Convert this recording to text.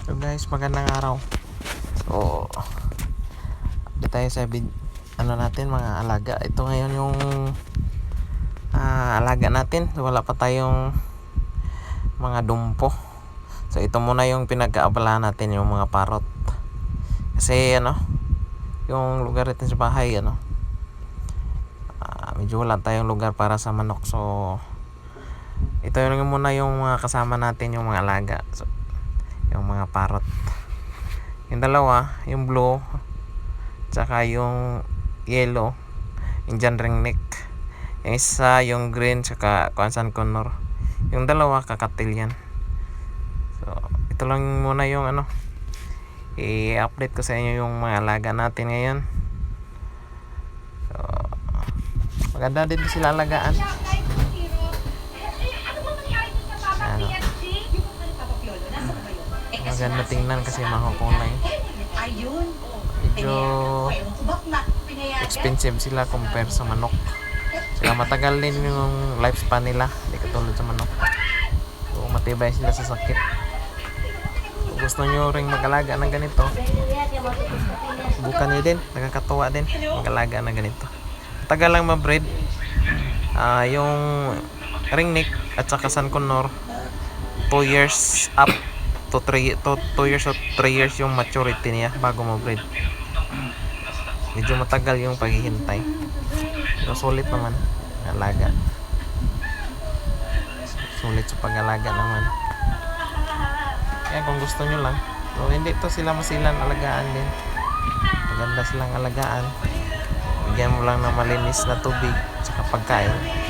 So guys, magandang araw. So, update tayo sa vid ano natin mga alaga. Ito ngayon yung ah, alaga natin. So, wala pa tayong mga dumpo. So ito muna yung pinag-aabala natin yung mga parot. Kasi ano, yung lugar natin sa bahay ano, ah, medyo wala tayong lugar para sa manok. So ito yung muna yung mga kasama natin yung mga alaga. So, yung mga parot. Yung dalawa, yung blue, tsaka yung yellow, Indian ringneck. Yung isa, yung green, tsaka Kwansan Connor. Yung dalawa, kakatil yan. So, ito lang muna yung ano, i-update ko sa inyo yung mga alaga natin ngayon. So, maganda din sila alagaan. Maganda tingnan kasi makukulay. Medyo expensive sila compare sa manok. Sila matagal din yung lifespan nila. Hindi katulad sa manok. So, matibay sila sa sakit. Kung gusto nyo ring mag-alaga ng ganito, subukan nyo din. Nakakatuwa din mag-alaga ng ganito. Tagal lang ma-breed. Ah, yung ringneck at saka San Connor, 2 years up to 3 to 2 years or 3 years yung maturity niya bago ma-breed. Medyo matagal yung paghihintay. Pero sulit naman. Alaga. Sulit sa pag-alaga naman. Kaya kung gusto nyo lang. So, hindi to sila masilan alagaan din. Maganda silang alagaan. Bigyan mo lang ng malinis na tubig. Tsaka pagkain.